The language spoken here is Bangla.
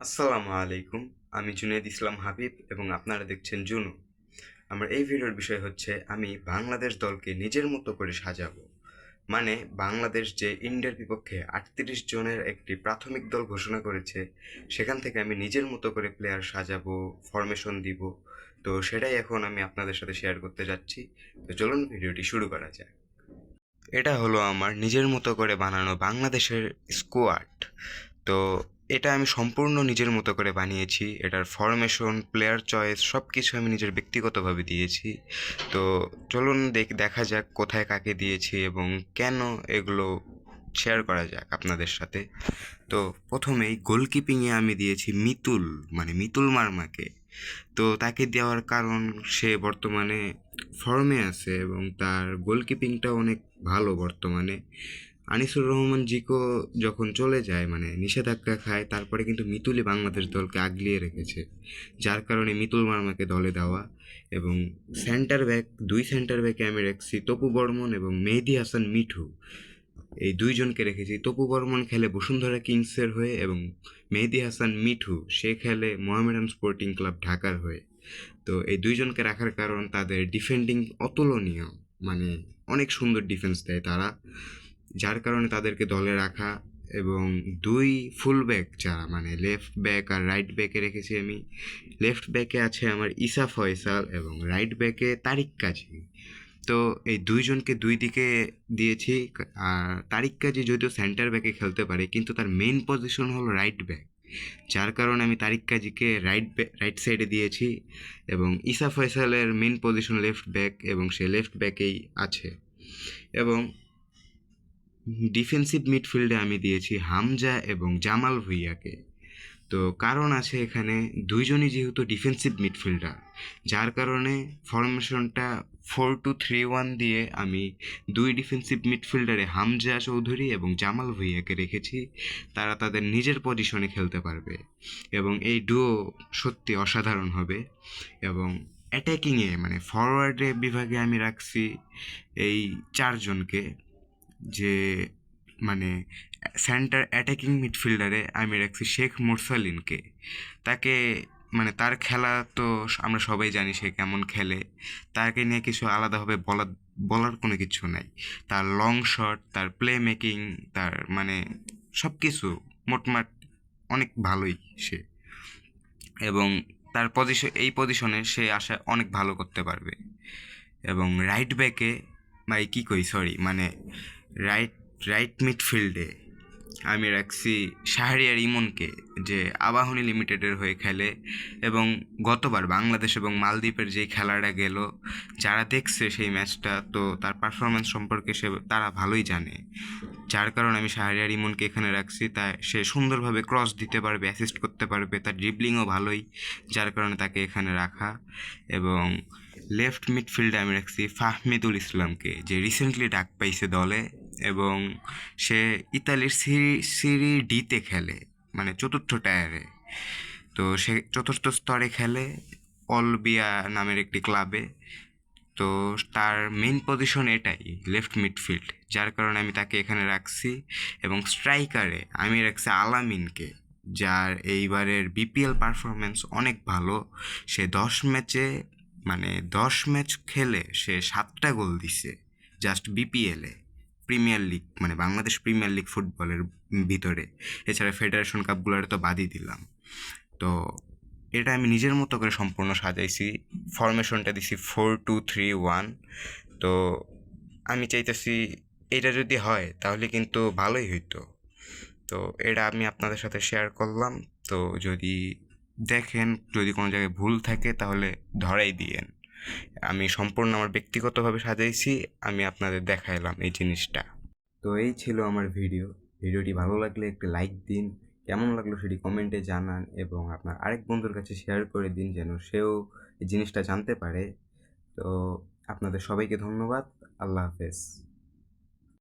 আসসালামু আলাইকুম, আমি জুনেদ ইসলাম হাবিব এবং আপনারা দেখছেন জুনু। আমার এই ভিডিওর বিষয় হচ্ছে, আমি বাংলাদেশ দলকে নিজের মতো করে সাজাবো। মানে বাংলাদেশ যে ইন্ডিয়ার বিপক্ষে আটত্রিশ জনের একটি প্রাথমিক দল ঘোষণা করেছে, সেখান থেকে আমি নিজের মতো করে প্লেয়ার সাজাবো ফরমেশন দিব। তো সেটাই এখন আমি আপনাদের সাথে শেয়ার করতে যাচ্ছি। তো চলুন ভিডিওটি শুরু করা যাক। এটা হলো আমার নিজের মতো করে বানানো বাংলাদেশের স্কোয়াড তো এটা আমি সম্পূর্ণ নিজের মতো করে বানিয়েছি। এটার ফরমেশন প্লেয়ার চয়েস সব কিছু আমি নিজের ব্যক্তিগতভাবে দিয়েছি। তো চলুন দেখ, দেখা যাক কোথায় কাকে দিয়েছি এবং কেন এগুলো শেয়ার করা যাক আপনাদের সাথে। তো প্রথমেই গোলকিপিংয়ে আমি দিয়েছি মিতুল মানে মিতুল মার্মাকে। তো তাকে দেওয়ার কারণ সে বর্তমানে ফর্মে আছে এবং তার গোলকিপিংটা অনেক ভালো বর্তমানে। আনিসুর রহমান জিকো যখন চলে যায় মানে নিষেধাজ্ঞা খায়, তারপরে কিন্তু মিতুলই বাংলাদেশ দলকে আগলিয়ে রেখেছে। যার কারণে মিতুল মার্মাকে দলে দেওয়া এবং সেন্টার ব্যাক দুই সেন্টার ব্যাকে আমি রেখেছি তপু বর্মন এবং মেহেদি হাসান মিঠু। এই দুইজনকে রেখেছি। তপু বর্মন খেলে বসুন্ধরা কিংসের হয়ে এবং মেহেদি হাসান মিঠু, সে খেলে মোহামেডান স্পোর্টিং ক্লাব ঢাকার হয়ে। তো এই দুইজনকে রাখার কারণ তাদের ডিফেন্ডিং অতুলনীয় মানে অনেক সুন্দর ডিফেন্স দেয় তারা। যার কারণে তাদেরকে দলে রাখা এবং দুই ফুল ব্যাক যারা মানে লেফট ব্যাক আর রাইট ব্যাকে রেখেছি আমি। লেফট ব্যাকে আছে আমার ইসা ফয়সাল এবং রাইট ব্যাকে তারিক কাজী। তো এই দুইজনকে দুই দিকে দিয়েছি, আর তারিক কাজী যদিও সেন্টার ব্যাকে খেলতে পারে, কিন্তু তার মেন পজিশন হলো রাইট ব্যাক যার কারণে আমি তারিক কাজীকে রাইট রাইট সাইডে দিয়েছি এবং ইসা ফয়সালের মেন পজিশন লেফট ব্যাক এবং সে লেফট ব্যাকেই আছে। এবং ডিফেন্সিভ মিডফিল্ডে আমি দিয়েছি হামজা এবং জামাল ভুইয়াকে। তো কারণ আছে এখানে দুইজনই যেহেতু ডিফেন্সিভ মিডফিল্ডার যার কারণে ফরমেশনটা ফোর টু থ্রি ওয়ান দিয়ে আমি দুই ডিফেন্সিভ মিডফিল্ডারে হামজা চৌধুরী এবং জামাল ভুইয়াকে রেখেছি। তারা তাদের নিজের পজিশনে খেলতে পারবে এবং এই ডুও সত্যি অসাধারণ হবে এবং অ্যাটাকিংয়ে মানে ফরওয়ার্ডে বিভাগে আমি রাখছি এই চারজনকে। যে মানে সেন্টার অ্যাটাকিং মিডফিল্ডারে আমি রাখছি শেখ মুরসালিনকে। তাকে মানে তার খেলা তো আমরা সবাই জানি সে কেমন খেলে। তাকে নিয়ে কিছু আলাদাভাবে বলার বলার কোনো কিছু নাই। তার লং শট তার প্লে মেকিং তার মানে সব কিছু মোটমাট অনেক ভালোই সে। এবং তার পজিশন এই পজিশনে সে আশা অনেক ভালো করতে পারবে। এবং রাইট ব্যাকে ভাই, কী কই সরি মানে রাইট রাইট মিডফিল্ডে আমি রাখছি শাহরিয়ার ইমনকে, যে আবাহনী লিমিটেডের হয়ে খেলে। এবং গতবার বাংলাদেশ এবং মালদ্বীপের যে খেলাটা গেল, যারা দেখছে সেই ম্যাচটা তো তার পারফরমেন্স সম্পর্কে সে, তারা ভালোই জানে। যার কারণে আমি শাহরিয়ার ইমনকে এখানে রাখছি। তাই সে সুন্দরভাবে ক্রস দিতে পারবে অ্যাসিস্ট করতে পারবে, তার ড্রিবলিংও ভালোই, যার কারণে তাকে এখানে রাখা। এবং লেফট মিডফিল্ডে আমি রাখছি ফাহমিদুল ইসলামকে, যে রিসেন্টলি ডাক পাইছে দলে। এবং সে ইতালির সিরি সিরি ডিতে খেলে মানে চতুর্থ টায়ারে। তো সে চতুর্থ স্তরে খেলে অলবিয়া নামের একটি ক্লাবে। তো তার মেন পজিশন এটাই লেফট মিডফিল্ড যার কারণে আমি তাকে এখানে রাখছি এবং স্ট্রাইকারে আমি রাখছি আলামিনকে, যার এইবারের বিপিএল পারফরমেন্স অনেক ভালো। সে দশ ম্যাচে মানে দশ ম্যাচ খেলে সে সাতটা গোল দিছে জাস্ট বিপিএলে প্রিমিয়ার লিগ মানে বাংলাদেশ প্রিমিয়ার লিগ ফুটবলের ভিতরে। এছাড়া ফেডারেশন কাপগুলোর তো বাদই দিলাম। তো এটা আমি নিজের মতো করে সম্পূর্ণ সাজাইছি। ফরমেশনটা দিছি ফোর টু থ্রি ওয়ান তো আমি চাইতেছি এটা যদি হয়, তাহলে কিন্তু ভালোই হইতো। তো এটা আমি আপনাদের সাথে শেয়ার করলাম। তো যদি দেখেন, যদি কোনো জায়গায় ভুল থাকে, তাহলে ধরাই দিয়েন। আমি সম্পূর্ণ আমার ব্যক্তিগতভাবে সাজাইছি, আমি আপনাদের দেখাইলাম এই জিনিসটা। তো এই ছিল আমার ভিডিও। ভিডিওটি ভালো লাগলে একটি লাইক দিন, কেমন লাগল সেটি কমেন্টে জানান এবং আপনার আরেক বন্ধুর কাছে শেয়ার করে দিন যেন সেও এই জিনিসটা জানতে পারে। তো আপনাদের সবাইকে ধন্যবাদ। আল্লাহ হাফেজ।